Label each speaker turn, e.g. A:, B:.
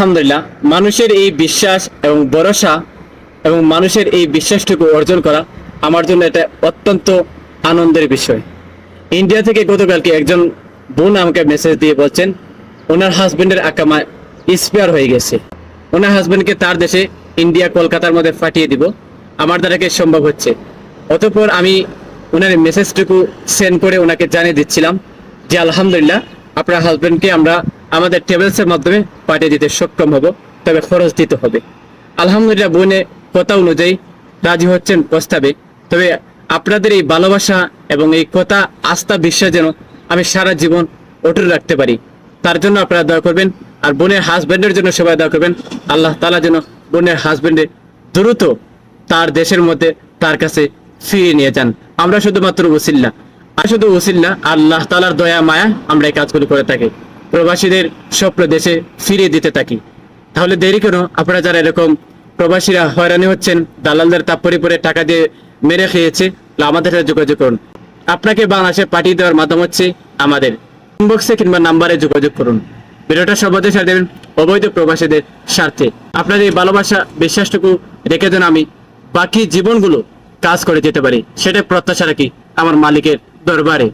A: আলহামদুলিল্লাহ, মানুষের এই বিশ্বাস এবং ভরসা এবং মানুষের এই বিশ্বাসটুকু অর্জন করা আমার জন্য এটা অত্যন্ত আনন্দের বিষয়। ইন্ডিয়া থেকে গতকালকে একজন বোন আমাকে মেসেজ দিয়ে বলছেন, ওনার হাজবেন্ডের আকামা স্পেয়ার হয়ে গেছে। ওনার হাজবেন্ডকে তার দেশে ইন্ডিয়া, কলকাতার মধ্যে ফাটিয়ে দিব। আমার দ্বারা কি সম্ভব হচ্ছে? অতঃপর আমি ওনার মেসেজটুকু সেন্ড করে ওনাকে জানিয়ে দিচ্ছিলাম যে, আলহামদুলিল্লাহ, আপনার হাজবেন্ডকে আমরা আমাদের ট্রাভেলসের মাধ্যমে পাঠিয়ে দিতে সক্ষম হব, তবে খরচ দিতে হবে। আলহামদুলিল্লাহ বোনে কথা অনুযায়ী রাজি হচ্ছেন প্রস্তাবে তবে আপনাদের এই ভালোবাসা এবং এই কথা, আস্থা, বিশ্বাস যেন আমি সারা জীবন অটুট রাখতে পারি। তার জন্য আপনারা দয়া করবেন, আর বোনের হাজবেন্ডের জন্য সবাই দয়া করবেন, আল্লাহ তালা যেন বোনের হাজবেন্ডে দ্রুত তার দেশের মধ্যে তার কাছে ফিরিয়ে নিয়ে যান। আমরা শুধুমাত্র উসিল্লা। আর শুধু উসিল্লা, আল্লাহ তালার দয়া, মায়া আমরা এই কাজগুলো করে থাকি। প্রবাসীদের স্বপ্ন দেশে ফিরিয়ে দিতে থাকি। তাহলে দেরি কেন? আপনারা যারা এরকম প্রবাসীরা হয়রানি হচ্ছেন, দালালদের তাপ্পরি পরে টাকা দিয়ে মেরে খেয়েছে আমাদের সাথে যোগাযোগ করুন। আপনাকে বাংলাদেশে পাঠিয়ে দেওয়ার মাধ্যম হচ্ছে আমাদের ইনবক্সে কিংবা নাম্বারে যোগাযোগ করুন। ভিডিওটা সবাদের সাথে দেবেন অবৈধ প্রবাসীদের স্বার্থে। আপনাদের এই ভালোবাসা, বিশ্বাসটুকু রেখে দেন আমি বাকি জীবনগুলো কাজ করে যেতে পারি সেটা প্রত্যাশা রাখি আমার মালিকের দরবারে।